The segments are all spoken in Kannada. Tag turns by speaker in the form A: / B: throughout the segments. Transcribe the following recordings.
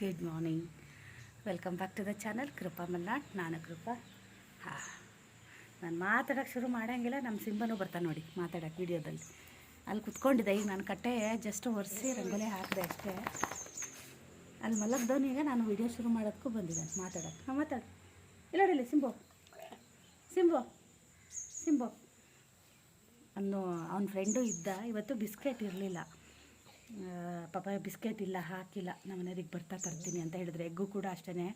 A: Good morning welcome back to the channel Krupa Malnad ನಾನು ಕೃಪಾ ಹಾಂ, ನಾನು ಮಾತಾಡೋಕ್ಕೆ ಶುರು ಮಾಡೋಂಗಿಲ್ಲ ನಮ್ಮ ಸಿಂಬನೂ ಬರ್ತಾನೆ ನೋಡಿ ಮಾತಾಡೋಕ್ಕೆ ವಿಡಿಯೋದಲ್ಲಿ. ಅಲ್ಲಿ ಕುತ್ಕೊಂಡಿದ್ದೆ, ಈಗ ನಾನು ಕಟ್ಟೆ ಜಸ್ಟ್ ಒರೆಸಿ ರಂಗೋಲಿ ಹಾಕಿದೆ ಅಷ್ಟೇ. ಅಲ್ಲಿ ಈಗ ನಾನು ವೀಡಿಯೋ ಶುರು ಮಾಡೋದಕ್ಕೂ ಬಂದಿದ್ದಾನೆ ಮಾತಾಡೋಕ್ಕೆ ಹಾಂ, ಮಾತಾಡು. ಇಲ್ಲ ಸಿಂಬೋ ಸಿಂಬೋ ಸಿಂಬೋ. ಸಿಂಬು. ಸಿಂಬು. ಅನ್ನೋ, ಅವನ ಫ್ರೆಂಡು ಇದ್ದ, ಇವತ್ತು ಬಿಸ್ಕೆಟ್ ಇರಲಿಲ್ಲ. ಪಾಪ ಬಿಸ್ಕೆಟ್ ಇಲ್ಲ, ಹಾಕಿಲ್ಲ ನಮ್ಮ ಮನೆಯವ್ರಿಗೆ ಬರ್ತಾ ತರ್ತೀನಿ ಅಂತ ಹೇಳಿದ್ರೆ ಎಗ್ಗು ಕೂಡ ಅಷ್ಟೇ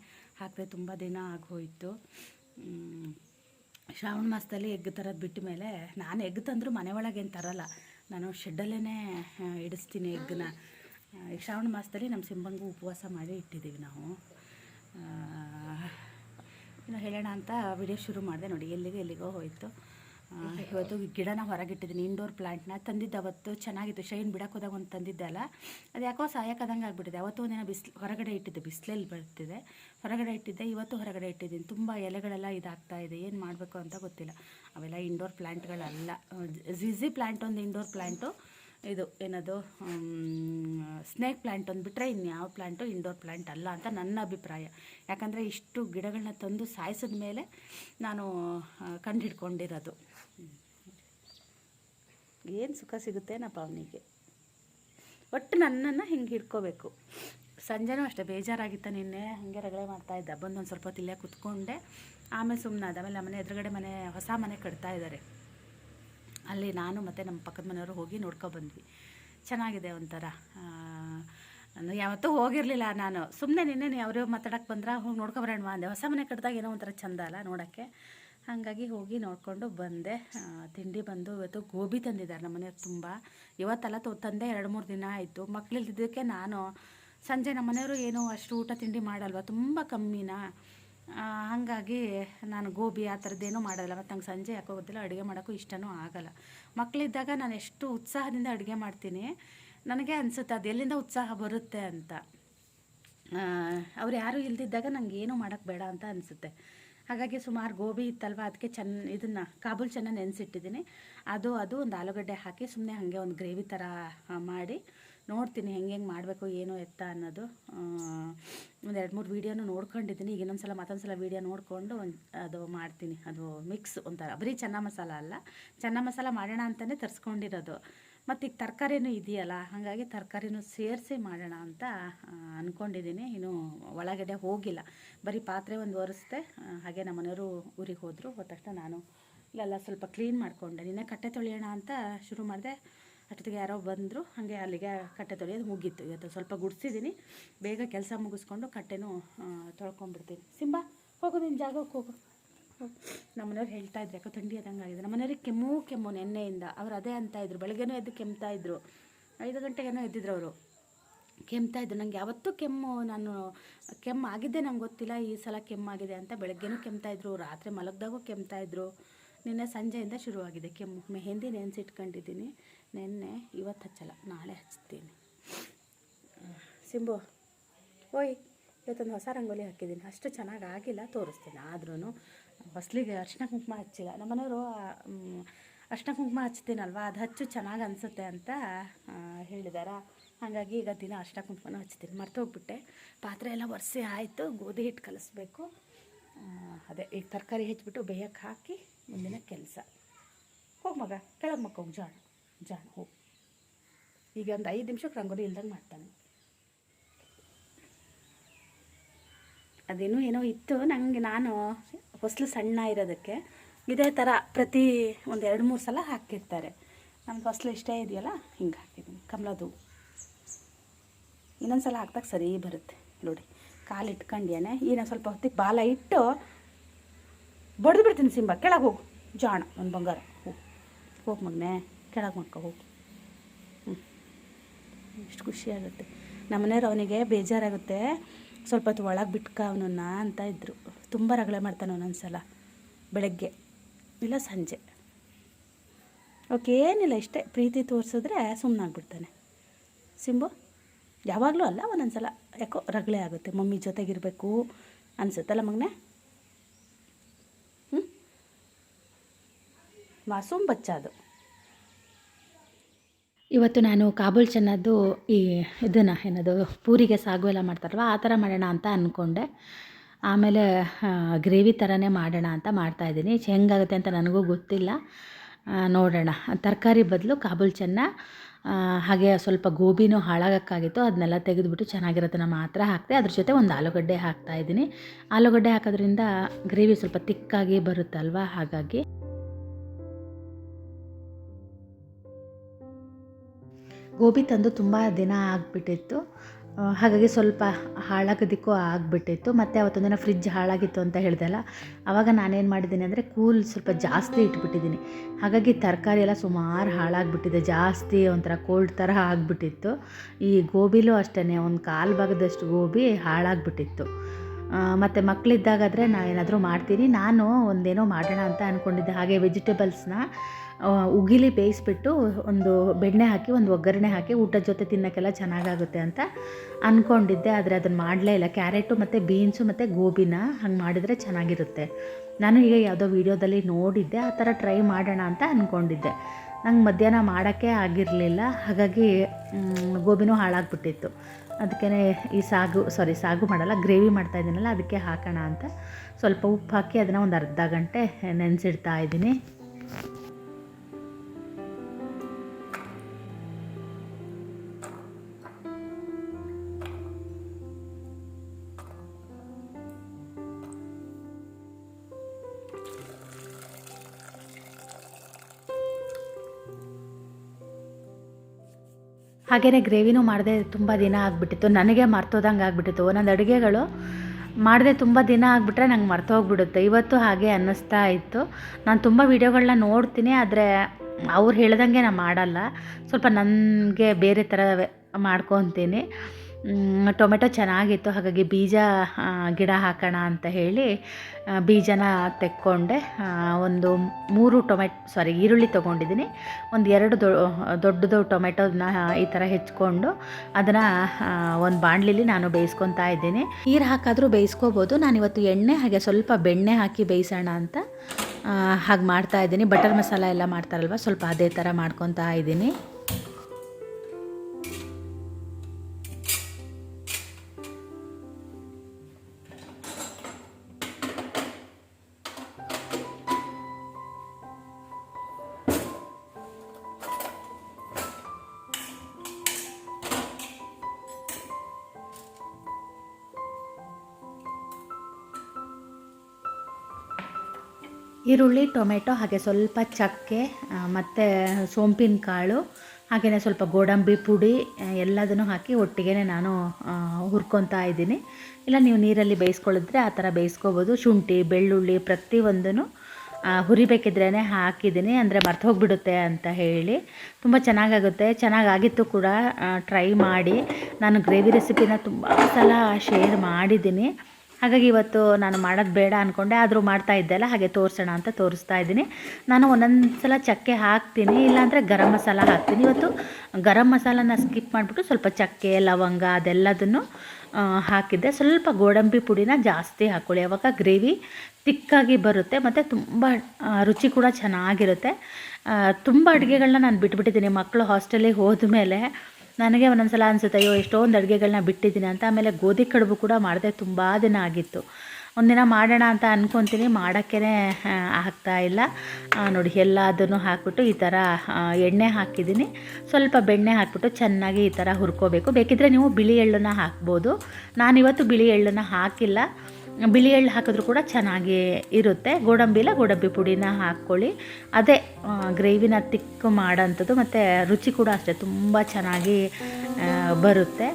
A: ಹಾಕಿದ್ರೆ ತುಂಬ ದಿನ ಆಗೋಯಿತು. ಶ್ರಾವಣ ಮಾಸದಲ್ಲಿ ಎಗ್ ತರೋದು ಬಿಟ್ಟ ಮೇಲೆ ನಾನು ಎಗ್ ತಂದರೂ ಮನೆ ಒಳಗೇನು ತರಲ್ಲ, ನಾನು ಶೆಡ್ಡಲ್ಲೇ ಇಡಿಸ್ತೀನಿ ಎಗ್ಗನ್ನ. ಶ್ರಾವಣ ಮಾಸದಲ್ಲಿ ನಮ್ಮ ಸಿಂಬಂಗು ಉಪವಾಸ ಮಾಡಿ ಇಟ್ಟಿದ್ದೀವಿ ನಾವು. ಇನ್ನು ಹೇಳೋಣ ಅಂತ ವಿಡಿಯೋ ಶುರು ಮಾಡಿದೆ ನೋಡಿ, ಎಲ್ಲಿಗೆ ಎಲ್ಲಿಗೋ ಹೋಯಿತು. ಇವತ್ತು ಗಿಡನ ಹೊರಗಿಟ್ಟಿದ್ದೀನಿ. ಇಂಡೋರ್ ಪ್ಲಾಂಟ್ನ ತಂದಿದ್ದೆ ಅವತ್ತು. ಚೆನ್ನಾಗಿತ್ತು. ಶೈನ್ ಬಿಡಕ್ಕೆ ಹೋದಾಗ ಒಂದು ತಂದಿದ್ದೆ ಅಲ್ಲ. ಅದು ಯಾಕೋ ಸಾಯಕ್ಕದಂಗೆ ಆಗಿಬಿಟ್ಟಿದೆ. ಅವತ್ತು ಒಂದಿನ ಬಿಸಿಲು, ಹೊರಗಡೆ ಇಟ್ಟಿದ್ದೆ. ಬಿಸಿಲಲ್ಲಿ ಬರ್ತಿದೆ. ಹೊರಗಡೆ ಇಟ್ಟಿದ್ದೆ. ಇವತ್ತು ಹೊರಗಡೆ ಇಟ್ಟಿದ್ದೀನಿ. ತುಂಬ ಎಲೆಗಳೆಲ್ಲ ಇದಾಗ್ತಾ ಇದೆ. ಏನು ಮಾಡಬೇಕು ಅಂತ ಗೊತ್ತಿಲ್ಲ. ಅವೆಲ್ಲ ಇಂಡೋರ್ ಪ್ಲ್ಯಾಂಟ್ಗಳಲ್ಲ ಝಿಝಿ ಪ್ಲ್ಯಾಂಟ್ ಒಂದು ಇಂಡೋರ್ ಪ್ಲ್ಯಾಂಟು ಇದು ಏನದು? ಸ್ನೇಕ್ ಪ್ಲ್ಯಾಂಟ್ ಒಂದು ಬಿಟ್ಟರೆ ಇನ್ಯಾವ ಪ್ಲ್ಯಾಂಟು ಇಂಡೋರ್ ಪ್ಲ್ಯಾಂಟ್ ಅಲ್ಲ ಅಂತ ನನ್ನ ಅಭಿಪ್ರಾಯ. ಯಾಕಂದರೆ ಇಷ್ಟು ಗಿಡಗಳನ್ನ ತಂದು ಸಾಯಿಸಿದ ಮೇಲೆ ನಾನು ಕಂಡು ಹಿಡ್ಕೊಂಡಿರೋದು ಏನು ಸುಖ ಸಿಗುತ್ತೇನಪ್ಪ ಅವನಿಗೆ ಒಟ್ಟು ನನ್ನನ್ನು ಹಿಂಗೆ ಹಿಡ್ಕೋಬೇಕು. ಸಂಜೆನೂ ಅಷ್ಟೇ, ಬೇಜಾರಾಗಿತ್ತ ನಿನ್ನೆ, ಹಾಗೆ ರಗಳೆ ಮಾಡ್ತಾಯಿದ್ದ ಬಂದೊಂದು ಸ್ವಲ್ಪ ಹೊತ್ತು ಇಲ್ಲೇ ಕುತ್ಕೊಂಡೆ. ಆಮೇಲೆ ಸುಮ್ಮನೆ ಆದ. ಆಮೇಲೆ ಮನೆ ಎದುರುಗಡೆ ಮನೆ, ಹೊಸ ಮನೆ ಕಟ್ತಾ ಇದ್ದಾರೆ ಅಲ್ಲಿ ನಾನು ಮತ್ತು ನಮ್ಮ ಪಕ್ಕದ ಮನೆಯವರು ಹೋಗಿ ನೋಡ್ಕೊ ಬಂದ್ವಿ. ಚೆನ್ನಾಗಿದೆ ಒಂಥರ. ಯಾವತ್ತೂ ಹೋಗಿರಲಿಲ್ಲ ನಾನು. ಸುಮ್ಮನೆ ನಿನ್ನೆ ಯಾವ್ಯಾವ ಮಾತಾಡೋಕೆ ಬಂದ್ರೆ? ಹೋಗಿ ನೋಡ್ಕೊಬರೋಣ ಅಂದೆ. ಹೊಸ ಮನೆ ಕಟ್ಟಿದಾಗ ಏನೋ ಒಂಥರ ಚಂದ ಅಲ್ಲ ನೋಡೋಕ್ಕೆ. ಹಾಗಾಗಿ ಹೋಗಿ ನೋಡಿಕೊಂಡು ಬಂದೆ. ತಿಂಡಿ ಬಂದು ಇವತ್ತು ಗೋಬಿ ತಂದಿದ್ದಾರೆ ನಮ್ಮ ಮನೆಯವ್ರು ತುಂಬ. ಇವತ್ತೆಲ್ಲ ತೊ, ತಂದೆ ಎರಡು ಮೂರು ದಿನ ಆಯಿತು. ಮಕ್ಳಿಲ್ದಿದ್ದಕ್ಕೆ ನಾನು ಸಂಜೆ ನಮ್ಮ ಮನೆಯವರು ಏನು ಅಷ್ಟು ಊಟ ತಿಂಡಿ ಮಾಡಲ್ವ? ತುಂಬ ಕಮ್ಮಿನ. ಹಾಗಾಗಿ ನಾನು ಗೋಬಿ ಆ ಥರದ್ದೇನೂ ಮಾಡಲ್ಲ. ಮತ್ತು ನಂಗೆ ಸಂಜೆ ಯಾಕೋ ಗೊತ್ತಿಲ್ಲ, ಅಡುಗೆ ಮಾಡೋಕ್ಕೂ ಇಷ್ಟನೂ ಆಗಲ್ಲ. ಮಕ್ಕಳಿದ್ದಾಗ ನಾನು ಎಷ್ಟು ಉತ್ಸಾಹದಿಂದ ಅಡುಗೆ ಮಾಡ್ತೀನಿ. ನನಗೆ ಅನಿಸುತ್ತೆ, ಅದು ಎಲ್ಲಿಂದ ಉತ್ಸಾಹ ಬರುತ್ತೆ? ಅಂತ. ಅವ್ರು ಯಾರೂ ಇಲ್ದಿದ್ದಾಗ ನಂಗೆ ಏನೂ ಮಾಡೋಕ್ಕೆ ಬೇಡ ಅಂತ ಅನಿಸುತ್ತೆ. ಹಾಗಾಗಿ ಸುಮಾರು ಗೋಬಿ ಇತ್ತಲ್ವ? ಅದಕ್ಕೆ ಚೆನ್ನ ಇದನ್ನು, ಕಾಬೂಲ್ ಚೆನ್ನ ನೆನೆಸಿಟ್ಟಿದ್ದೀನಿ. ಅದು ಅದು ಒಂದು ಆಲೂಗಡ್ಡೆ ಹಾಕಿ ಸುಮ್ಮನೆ ಹಾಗೆ ಒಂದು ಗ್ರೇವಿ ಥರ ಮಾಡಿ ನೋಡ್ತೀನಿ ಹೆಂಗೆ ಹೆಂಗೆ ಮಾಡಬೇಕು, ಏನು ಎತ್ತ ಅನ್ನೋದು. ಒಂದು ಎರಡು ಮೂರು ವೀಡಿಯೋನು ನೋಡ್ಕೊಂಡಿದ್ದೀನಿ. ಈಗ ಇನ್ನೊಂದು ಸಲ ಮತ್ತೊಂದು ಸಲ ವೀಡಿಯೋ ನೋಡಿಕೊಂಡು ಅದು ಮಾಡ್ತೀನಿ. ಅದು ಮಿಕ್ಸ್ ಒಂಥರ. ಬರೀ ಚೆನ್ನ ಮಸಾಲ ಅಲ್ಲ. ಚೆನ್ನ ಮಸಾಲ ಮಾಡೋಣ ಅಂತಲೇ ತರಿಸ್ಕೊಂಡಿರೋದು. ಮತ್ತು ಈಗ ತರಕಾರಿನೂ ಇದೆಯಲ್ಲ, ಹಾಗಾಗಿ ತರಕಾರಿನೂ ಸೇರಿಸಿ ಮಾಡೋಣ ಅಂತ ಅಂದ್ಕೊಂಡಿದ್ದೀನಿ ಇನ್ನು ಒಳಗಡೆ ಹೋಗಿಲ್ಲ. ಬರೀ ಪಾತ್ರೆ ಒಂದು ಒರೆಸ್ದೆ ಹಾಗೆ ನಮ್ಮ ಮನೆಯವರು ಊರಿಗೆ ಹೋದರು. ಹೋದ ತಕ್ಷಣ ನಾನು ಇಲ್ಲೆಲ್ಲ ಸ್ವಲ್ಪ ಕ್ಲೀನ್ ಮಾಡಿಕೊಂಡೆ. ನಿನ್ನೆ ಕಟ್ಟೆ ತೊಳೆಯೋಣ ಅಂತ ಶುರು ಮಾಡಿದೆ. ಅಷ್ಟೊತ್ತಿಗೆ ಯಾರೋ ಬಂದರು. ಹಾಗೆ ಅಲ್ಲಿಗೆ ಕಟ್ಟೆ ತೊಳೆಯೋದು ಮುಗೀತು. ಇವತ್ತು ಸ್ವಲ್ಪ ಗುಡಿಸಿದ್ದೀನಿ. ಬೇಗ ಕೆಲಸ ಮುಗಿಸ್ಕೊಂಡು ಕಟ್ಟೆನೂ ತೊಳ್ಕೊಂಡ್ಬಿಡ್ತೀನಿ. ಸಿಂಬಾ, ಹೋಗು ನಿನ್ನ ಜಾಗಕ್ಕೆ ಹೋಗು. ನಮ್ಮ ಮನೆಯವ್ರು ಹೇಳ್ತಾ ಇದ್ರು, ಯಾಕೋ ಥಂಡಿ ಆದಂಗೆ ಆಗಿದೆ. ನಮ್ಮ ಮನೆಯವ್ರಿಗೆ ಕೆಮ್ಮು ಕೆಮ್ಮು ನೆನ್ನೆಯಿಂದ. ಅವ್ರು ಅದೇ ಅಂತ ಇದ್ರು. ಬೆಳಗ್ಗೆನೂ ಎದ್ದು ಕೆಮ್ತಾ ಇದ್ರು. ಐದು ಗಂಟೆಗೇನೋ ಎದ್ದಿದ್ರು ಅವರು. ಕೆಮ್ತಾ ಇದ್ರು. ನಂಗೆ ಯಾವತ್ತೂ ಕೆಮ್ಮು, ನಾನು ಕೆಮ್ಮು ಆಗಿದ್ದೆ ನಂಗೆ ಗೊತ್ತಿಲ್ಲ, ಈ ಸಲ ಕೆಮ್ಮಾಗಿದೆ ಅಂತ. ಬೆಳಗ್ಗೆನೂ ಕೆಮ್ತಾ ಇದ್ರು, ರಾತ್ರಿ ಮಲಗ್ದಾಗೂ ಕೆಮ್ತಾ ಇದ್ರು. ನಿನ್ನೆ ಸಂಜೆಯಿಂದ ಶುರುವಾಗಿದೆ ಕೆಮ್ಮು. ಮೆಹೆಂದಿ ನೆನೆಸಿಟ್ಕೊಂಡಿದ್ದೀನಿ ನೆನ್ನೆ ಇವತ್ತು ಹಚ್ಚಲ್ಲ, ನಾಳೆ ಹಚ್ತೀನಿ. ಸಿಂಬು, ಓಯ್, ಇವತ್ತೊಂದು ಹೊಸ ರಂಗೋಲಿ ಹಾಕಿದ್ದೀನಿ. ಅಷ್ಟು ಚೆನ್ನಾಗಿ ಆಗಿಲ್ಲ, ತೋರಿಸ್ತೀನಿ. ಆದ್ರೂ ಹೊಸ್ಲಿಗೆ ಅರ್ಶಿನ ಕುಂಕುಮ ಹಚ್ಚಿಲ್ಲ. ನಮ್ಮನೆಯವರು ಅರ್ಶಿನ ಕುಂಕುಮ ಹಚ್ತೀನಲ್ವ? ಅದು ಹಚ್ಚು, ಚೆನ್ನಾಗಿ ಅನಿಸುತ್ತೆ ಅಂತ ಹೇಳಿದಾರ. ಹಾಗಾಗಿ ಈಗ ದಿನ ಅರ್ಶಿನ ಕುಂಕುಮನೂ ಹಚ್ತೀನಿ. ಮರ್ತೋಗ್ಬಿಟ್ಟೆ. ಪಾತ್ರೆ ಎಲ್ಲ ಒರೆಸಿ ಆಯಿತು. ಗೋಧಿ ಹಿಟ್ಟು ಕಲಿಸ್ಬೇಕು. ಅದೇ, ಈಗ ತರಕಾರಿ ಹೆಚ್ಚಿಬಿಟ್ಟು ಬೇಯಕ್ಕೆ ಹಾಕಿ ಮುಂದಿನ ಕೆಲಸ. ಹೋಗಿ ಮಗ, ಕೆಳಗೆ ಮಕ್ಕ ಹೋಗಿ ಜಾಣ ಜಾಣ, ಹೋಗಿ. ಈಗ ಒಂದು ಐದು ನಿಮಿಷಕ್ಕೆ ರಂಗೋಲಿ ಇಲ್ದಂಗೆ ಮಾಡ್ತಾನೆ. ಅದೇನೋ ಏನೋ ಇತ್ತು. ನನಗೆ ನಾನು ಹೊಸಲು ಸಣ್ಣ ಇರೋದಕ್ಕೆ ಇದೇ ಥರ ಪ್ರತಿ ಒಂದು ಎರಡು ಮೂರು ಸಲ ಹಾಕಿರ್ತಾರೆ. ನಮ್ದು ಹೊಸಲು ಇಷ್ಟೇ ಇದೆಯಲ್ಲ, ಹಿಂಗೆ ಹಾಕಿದ್ದೀನಿ. ಕಮಲದು ಇನ್ನೊಂದು ಸಲ ಹಾಕ್ದಾಗ ಸರಿ ಬರುತ್ತೆ. ನೋಡಿ, ಕಾಲು ಇಟ್ಕೊಂಡ್ಯಾನೆ. ಈಗ ಸ್ವಲ್ಪ ಹೊತ್ತಿಗೆ ಬಾಲ ಇಟ್ಟು ಬಡ್ದು ಬಿಡ್ತೀನಿ ಸಿಂಬ. ಕೆಳಗೆ ಹೋಗು. ಜಾಣ ಒಂದು ಬಂಗಾರ. ಹೋಗು ಹೋಗಿ ಮಗನೆ, ಕೆಳಗೆ ಮಕ್ಕ, ಹೋಗು. ಹ್ಞೂ ಎಷ್ಟು ಖುಷಿ ಆಗುತ್ತೆ. ನಮ್ಮನೆಯವ್ರು ಅವನಿಗೆ ಬೇಜಾರಾಗುತ್ತೆ. ಸ್ವಲ್ಪ ಹೊತ್ತು ಒಳಗೆ ಬಿಟ್ಕ ಅವನನ್ನ ಅಂತ ಇದ್ದರು ತುಂಬ ರಗಳೆ ಮಾಡ್ತಾನೆ ಒಂದೊಂದು ಸಲ ಬೆಳಗ್ಗೆ, ಇಲ್ಲ ಸಂಜೆ. ಓಕೆ ಏನಿಲ್ಲ, ಇಷ್ಟೇ ಪ್ರೀತಿ ತೋರಿಸಿದ್ರೆ ಸುಮ್ಮನಾಗ್ಬಿಡ್ತಾನೆ ಸಿಂಬು, ಯಾವಾಗಲೂ ಅಲ್ಲ ಒಂದೊಂದು ಸಲ ಯಾಕೋ ರಗಳೆ ಆಗುತ್ತೆ, ಮಮ್ಮಿ ಜೊತೆಗಿರಬೇಕು ಅನಿಸುತ್ತಲ್ಲ ಮಗನೇ? ಹ್ಞೂ ಮಾಸೂಮ್ ಬಚ್ಚ ಅದು.
B: ಇವತ್ತು ನಾನು ಕಾಬೂಲ್ ಚೆನ್ನದ್ದು ಈ ಇದನ್ನು ಏನದು, ಪೂರಿಗೆ ಸಾಗು ಎಲ್ಲ ಮಾಡ್ತಾರಲ್ವ, ಆ ಥರ ಮಾಡೋಣ ಅಂತ ಅಂದ್ಕೊಂಡೆ ಆಮೇಲೆ ಗ್ರೇವಿ ಥರನೇ ಮಾಡೋಣ ಅಂತ ಮಾಡ್ತಾಯಿದ್ದೀನಿ ಹೆಂಗಾಗುತ್ತೆ ಅಂತ ನನಗೂ ಗೊತ್ತಿಲ್ಲ. ನೋಡೋಣ. ತರಕಾರಿ ಬದಲು ಕಾಬೂಲ್ ಚೆನ್ನ ಹಾಗೆ ಸ್ವಲ್ಪ ಗೋಬಿನೂ ಹಾಳಾಗೋಕ್ಕಾಗಿತ್ತು. ಅದನ್ನೆಲ್ಲ ತೆಗೆದುಬಿಟ್ಟು ಚೆನ್ನಾಗಿರೋದನ್ನು ಮಾತ್ರ ಹಾಕ್ತೆ ಅದ್ರ ಜೊತೆ ಒಂದು ಆಲೂಗಡ್ಡೆ ಹಾಕ್ತಾಯಿದ್ದೀನಿ ಆಲೂಗಡ್ಡೆ ಹಾಕೋದ್ರಿಂದ ಗ್ರೇವಿ ಸ್ವಲ್ಪ ತಿಕ್ಕಾಗಿ ಬರುತ್ತಲ್ವ, ಹಾಗಾಗಿ. ಗೋಬಿ ತಂದು ತುಂಬ ದಿನ ಆಗಿಬಿಟ್ಟಿತ್ತು. ಹಾಗಾಗಿ ಸ್ವಲ್ಪ ಹಾಳಾಗೋದಕ್ಕೂ ಆಗಿಬಿಟ್ಟಿತ್ತು. ಮತ್ತು ಅವತ್ತೊಂದು ದಿನ ಫ್ರಿಜ್ ಹಾಳಾಗಿತ್ತು ಅಂತ ಹೇಳ್ದಲ್ಲ ಆವಾಗ ನಾನೇನು ಮಾಡಿದ್ದೀನಿ ಅಂದರೆ ಕೂಲ್ ಸ್ವಲ್ಪ ಜಾಸ್ತಿ ಇಟ್ಬಿಟ್ಟಿದ್ದೀನಿ. ಹಾಗಾಗಿ ತರಕಾರಿ ಎಲ್ಲ ಸುಮಾರು ಹಾಳಾಗಿಬಿಟ್ಟಿದೆ, ಜಾಸ್ತಿ ಒಂಥರ ಕೋಲ್ಡ್ ಥರ ಆಗಿಬಿಟ್ಟಿತ್ತು. ಈ ಗೋಬಿಲೂ ಅಷ್ಟೇ ಒಂದು ಕಾಲು ಭಾಗದಷ್ಟು ಗೋಬಿ ಹಾಳಾಗಿಬಿಟ್ಟಿತ್ತು. ಮತ್ತು ಮಕ್ಕಳಿದ್ದಾಗಾದರೆ ನಾವೇನಾದರೂ ಮಾಡ್ತೀನಿ. ನಾನು ಒಂದೇನೋ ಮಾಡೋಣ ಅಂತ ಅಂದ್ಕೊಂಡಿದ್ದೆ ಹಾಗೆ ವೆಜಿಟೇಬಲ್ಸ್ನ ಉಗಿಲಿ ಬೇಯಿಸ್ಬಿಟ್ಟು ಒಂದು ಬೆಣ್ಣೆ ಹಾಕಿ, ಒಂದು ಒಗ್ಗರಣೆ ಹಾಕಿ ಊಟದ ಜೊತೆ ತಿನ್ನೋಕ್ಕೆಲ್ಲ ಚೆನ್ನಾಗಾಗುತ್ತೆ ಅಂತ ಅಂದ್ಕೊಂಡಿದ್ದೆ ಆದರೆ ಅದನ್ನು ಮಾಡಲೇ ಇಲ್ಲ. ಕ್ಯಾರೆಟು ಮತ್ತು ಬೀನ್ಸು ಮತ್ತು ಗೋಬಿನ ಹಂಗೆ ಮಾಡಿದರೆ ಚೆನ್ನಾಗಿರುತ್ತೆ. ನಾನು ಈಗ ಯಾವುದೋ ವೀಡಿಯೋದಲ್ಲಿ ನೋಡಿದ್ದೆ. ಆ ಥರ ಟ್ರೈ ಮಾಡೋಣ ಅಂತ ಅಂದ್ಕೊಂಡಿದ್ದೆ ನಂಗೆ ಮಧ್ಯಾಹ್ನ ಮಾಡೋಕ್ಕೆ ಆಗಿರಲಿಲ್ಲ. ಹಾಗಾಗಿ ಗೋಬಿನೂ ಹಾಳಾಗ್ಬಿಟ್ಟಿತ್ತು. ಅದಕ್ಕೆ ಈ ಸಾಗು ಸಾರಿ ಸಾಗು ಮಾಡಲ್ಲ, ಗ್ರೇವಿ ಮಾಡ್ತಾ ಇದ್ದೀನಲ್ಲ, ಅದಕ್ಕೆ ಹಾಕೋಣ ಅಂತ. ಸ್ವಲ್ಪ ಉಪ್ಪು ಹಾಕಿ ಅದನ್ನು ಒಂದು ಅರ್ಧ ಗಂಟೆ ನೆನೆಸಿಡ್ತಾ ಇದ್ದೀನಿ. ಹಾಗೆಯೇ ಗ್ರೇವಿನೂ ಮಾಡಿದೆ ತುಂಬ ದಿನ ಆಗಿಬಿಟ್ಟಿತ್ತು. ನನಗೆ ಮರ್ತೋದಂಗೆ ಆಗಿಬಿಟ್ಟಿತ್ತು. ಒಂದೊಂದು ಅಡುಗೆಗಳು ಮಾಡದೆ ತುಂಬ ದಿನ ಆಗಿಬಿಟ್ರೆ ನಂಗೆ ಮರ್ತೋಗ್ಬಿಡುತ್ತೆ. ಇವತ್ತು ಹಾಗೆ ಅನ್ನಿಸ್ತಾ ಇತ್ತು. ನಾನು ತುಂಬ ವೀಡಿಯೋಗಳನ್ನ ನೋಡ್ತೀನಿ, ಆದರೆ ಅವ್ರು ಹೇಳ್ದಂಗೆ ನಾನು ಮಾಡಲ್ಲ. ಸ್ವಲ್ಪ ನನಗೆ ಬೇರೆ ಥರ ಮಾಡ್ಕೊತೀನಿ. ಟೊಮೆಟೊ ಚೆನ್ನಾಗಿತ್ತು. ಹಾಗಾಗಿ ಬೀಜ ಗಿಡ ಹಾಕೋಣ ಅಂತ ಹೇಳಿ ಬೀಜನ ತೆಕ್ಕೊಂಡೆ. ಒಂದು ಮೂರು ಟೊಮೆಟ್ ಸಾರಿ ಈರುಳ್ಳಿ ತೊಗೊಂಡಿದ್ದೀನಿ. ಒಂದು ಎರಡು ದೊಡ್ಡದು ಟೊಮೆಟೊನ ಈ ಥರ ಹೆಚ್ಕೊಂಡು ಅದನ್ನು ಒಂದು ಬಾಣಲಿಲಿ ನಾನು ಬೇಯಿಸ್ಕೊತಾ ಇದ್ದೀನಿ. ನೀರು ಹಾಕಾದರೂ ಬೇಯಿಸ್ಕೋಬೋದು. ನಾನಿವತ್ತು ಎಣ್ಣೆ, ಹಾಗೆ ಸ್ವಲ್ಪ ಬೆಣ್ಣೆ ಹಾಕಿ ಬೇಯಿಸೋಣ ಅಂತ ಹಾಗೆ ಮಾಡ್ತಾ ಇದ್ದೀನಿ. ಬಟರ್ ಮಸಾಲ ಎಲ್ಲ ಮಾಡ್ತಾರಲ್ವ, ಸ್ವಲ್ಪ ಅದೇ ಥರ ಮಾಡ್ಕೊತಾ ಇದ್ದೀನಿ. ಈರುಳ್ಳಿ, ಟೊಮೆಟೊ, ಹಾಗೆ ಸ್ವಲ್ಪ ಚಕ್ಕೆ ಮತ್ತು ಸೋಂಪಿನ ಕಾಳು ಹಾಗೆಯೇ ಸ್ವಲ್ಪ ಗೋಡಂಬಿ ಪುಡಿ ಎಲ್ಲದನ್ನು ಹಾಕಿ ಒಟ್ಟಿಗೆ ನಾನು ಹುರ್ಕೊತಾ ಇದ್ದೀನಿ. ಇಲ್ಲ, ನೀವು ನೀರಲ್ಲಿ ಬೇಯಿಸ್ಕೊಳ್ಳಿದ್ರೆ ಆ ಥರ ಬೇಯಿಸ್ಕೋಬೋದು. ಶುಂಠಿ, ಬೆಳ್ಳುಳ್ಳಿ ಪ್ರತಿಯೊಂದನ್ನು ಹುರಿಬೇಕಿದ್ರೇ ಹಾಕಿದ್ದೀನಿ. ಅಂದರೆ ಮರ್ತು ಹೋಗಿಬಿಡುತ್ತೆ ಅಂತ ಹೇಳಿ. ತುಂಬ ಚೆನ್ನಾಗಾಗುತ್ತೆ. ಚೆನ್ನಾಗಾಗಿತ್ತು ಕೂಡ ಟ್ರೈ ಮಾಡಿ. ನಾನು ಗ್ರೇವಿ ರೆಸಿಪಿನ ತುಂಬ ಸಲ ಶೇರ್ ಮಾಡಿದ್ದೀನಿ. ಹಾಗಾಗಿ ಇವತ್ತು ನಾನು ಮಾಡೋದು ಬೇಡ ಅಂದ್ಕೊಂಡೆ ಆದರೂ ಮಾಡ್ತಾ ಇದ್ದೆಲ್ಲ ಹಾಗೆ ತೋರಿಸೋಣ ಅಂತ ತೋರಿಸ್ತಾ ಇದ್ದೀನಿ. ನಾನು ಒಂದೊಂದು ಸಲ ಚಕ್ಕೆ ಹಾಕ್ತೀನಿ, ಇಲ್ಲಾಂದರೆ ಗರಂ ಮಸಾಲ ಹಾಕ್ತೀನಿ. ಇವತ್ತು ಗರಂ ಮಸಾಲನ ಸ್ಕಿಪ್ ಮಾಡಿಬಿಟ್ಟು ಸ್ವಲ್ಪ ಚಕ್ಕೆ, ಲವಂಗ ಅದೆಲ್ಲದನ್ನು ಹಾಕಿದ್ದೆ. ಸ್ವಲ್ಪ ಗೋಡಂಬಿ ಪುಡಿನ ಜಾಸ್ತಿ ಹಾಕ್ಕೊಳ್ಳಿ ಅವಾಗ ಗ್ರೇವಿ ತಿಕ್ಕಾಗಿ ಬರುತ್ತೆ, ಮತ್ತು ತುಂಬ ರುಚಿ ಕೂಡ ಚೆನ್ನಾಗಿರುತ್ತೆ. ತುಂಬ ಅಡುಗೆಗಳನ್ನ ನಾನು ಬಿಟ್ಬಿಟ್ಟಿದ್ದೀನಿ. ಮಕ್ಕಳು ಹಾಸ್ಟೆಲಿಗೆ ಹೋದ್ಮೇಲೆ ನನಗೆ ಒಂದೊಂದ್ಸಲ ಅನಿಸುತ್ತೆ, ಅಯ್ಯೋ, ಎಷ್ಟೊಂದು ಅಡುಗೆಗಳನ್ನ ಬಿಟ್ಟಿದ್ದೀನಿ ಅಂತ. ಆಮೇಲೆ ಗೋಧಿ ಕಡುಬು ಕೂಡ ಮಾಡಿದೆ ತುಂಬ ದಿನ ಆಗಿತ್ತು. ಒಂದಿನ ಮಾಡೋಣ ಅಂತ ಅಂದ್ಕೊತೀನಿ ಮಾಡೋಕ್ಕೇ ಇಲ್ಲ. ನೋಡಿ, ಎಲ್ಲದನ್ನು ಹಾಕ್ಬಿಟ್ಟು ಈ ಥರ ಎಣ್ಣೆ ಹಾಕಿದ್ದೀನಿ. ಸ್ವಲ್ಪ ಬೆಣ್ಣೆ ಹಾಕ್ಬಿಟ್ಟು ಚೆನ್ನಾಗಿ ಈ ಥರ ಹುರ್ಕೋಬೇಕು. ಬೇಕಿದ್ದರೆ ನೀವು ಬಿಳಿ ಎಳ್ಳನ್ನು ಹಾಕ್ಬೋದು. ನಾನಿವತ್ತು ಬಿಳಿ ಎಳ್ಳನ್ನು ಹಾಕಿಲ್ಲ. ಬಿಳಿ ಎಳ್ಳು ಹಾಕಿದ್ರೂ ಕೂಡ ಚೆನ್ನಾಗಿ ಇರುತ್ತೆ. ಗೋಡಂಬಿ ಇಲ್ಲ ಗೋಡಂಬಿ ಪುಡಿನ ಹಾಕ್ಕೊಳ್ಳಿ. ಅದೇ ಗ್ರೇವಿನ ತಿಕ್ಕು ಮಾಡೋಂಥದ್ದು ಮತ್ತು ರುಚಿ ಕೂಡ ಅಷ್ಟೇ, ತುಂಬ ಚೆನ್ನಾಗಿ ಬರುತ್ತೆ.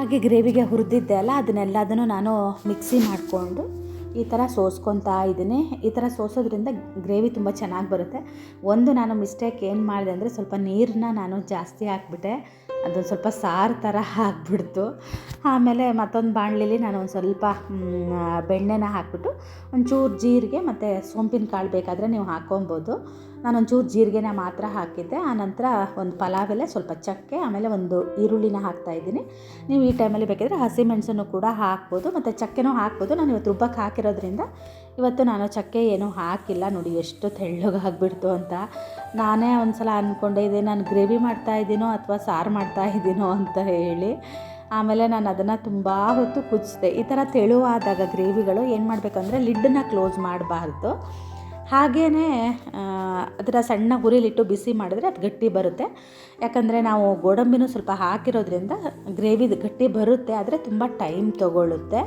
B: ಹಾಗೆ ಗ್ರೇವಿಗೆ ಹುರಿದಿದ್ದೆ ಅಲ್ಲ, ಅದನ್ನೆಲ್ಲದನ್ನು ನಾನು ಮಿಕ್ಸಿ ಮಾಡಿಕೊಂಡು ಈ ಥರ ಸೋಸ್ಕೊತಾ ಇದ್ದೀನಿ. ಈ ಥರ ಸೋಸೋದ್ರಿಂದ ಗ್ರೇವಿ ತುಂಬ ಚೆನ್ನಾಗಿ ಬರುತ್ತೆ. ಒಂದು ನಾನು ಮಿಸ್ಟೇಕ್ ಏನು ಮಾಡಿದೆ ಅಂದರೆ, ಸ್ವಲ್ಪ ನೀರನ್ನ ನಾನು ಜಾಸ್ತಿ ಹಾಕ್ಬಿಟ್ಟೆ. ಅದೊಂದು ಸ್ವಲ್ಪ ಸಾರು ಥರ ಹಾಕ್ಬಿಡ್ತು ಆಮೇಲೆ ಮತ್ತೊಂದು ಬಾಣಲಿಲಿ ನಾನು ಒಂದು ಸ್ವಲ್ಪ ಬೆಣ್ಣೆನ ಹಾಕ್ಬಿಟ್ಟು ಒಂಚೂರು ಜೀರಿಗೆ ಮತ್ತು ಸೋಂಪಿನ ಕಾಳು ಬೇಕಾದರೆ ನೀವು ಹಾಕ್ಕೊಬೋದು ನಾನು ಒಂಚೂರು ಜೀರಿಗೆನ ಮಾತ್ರ ಹಾಕಿದ್ದೆ. ಆನಂತರ ಒಂದು ಪಲಾವ್ ಎಲೆ ಸ್ವಲ್ಪ ಚಕ್ಕೆ, ಆಮೇಲೆ ಒಂದು ಈರುಳ್ಳಿನ ಹಾಕ್ತಾ ಇದ್ದೀನಿ. ನೀವು ಈ ಟೈಮಲ್ಲಿ ಬೇಕಿದ್ರೆ ಹಸಿಮೆಣಸನ್ನು ಕೂಡ ಹಾಕ್ಬೋದು, ಮತ್ತು ಚಕ್ಕೆನೂ ಹಾಕ್ಬೋದು. ನಾನು ಇವತ್ತು ರುಬ್ಬಕ್ಕೆ ಹಾಕಿರೋದ್ರಿಂದ ಇವತ್ತು ನಾನು ಚಕ್ಕೆ ಏನೂ ಹಾಕಿಲ್ಲ. ನೋಡಿ ಎಷ್ಟು ತೆಳ್ಳಗೆ ಆಗಿಬಿಡ್ತು ಅಂತ. ನಾನೇ ಒಂದು ಸಲ ಅಂದ್ಕೊಂಡೆ ಇದೆ ನಾನು ಗ್ರೇವಿ ಮಾಡ್ತಾ ಇದ್ದೀನೋ ಅಥವಾ ಸಾರು ಮಾಡ್ತಾ ಇದ್ದೀನೋ ಅಂತ ಹೇಳಿ. ಆಮೇಲೆ ನಾನು ಅದನ್ನು ತುಂಬ ಹೊತ್ತು ಕುದಿಸಿದೆ. ಈ ಥರ ತೆಳುವಾದಾಗ ಗ್ರೇವಿಗಳು ಏನು ಮಾಡಬೇಕಂದ್ರೆ ಲಿಡ್ಡನ್ನು ಕ್ಲೋಸ್ ಮಾಡಬಾರ್ದು. ಹಾಗೇ ಅದರ ಸಣ್ಣ ಹುರಿಲಿಟ್ಟು ಬಿಸಿ ಮಾಡಿದ್ರೆ ಅದು ಗಟ್ಟಿ ಬರುತ್ತೆ. ಯಾಕಂದರೆ ನಾವು ಗೋಡಂಬಿನೂ ಸ್ವಲ್ಪ ಹಾಕಿರೋದ್ರಿಂದ ಗ್ರೇವಿ ಗಟ್ಟಿ ಬರುತ್ತೆ, ಆದರೆ ತುಂಬ ಟೈಮ್ ತಗೊಳ್ಳುತ್ತೆ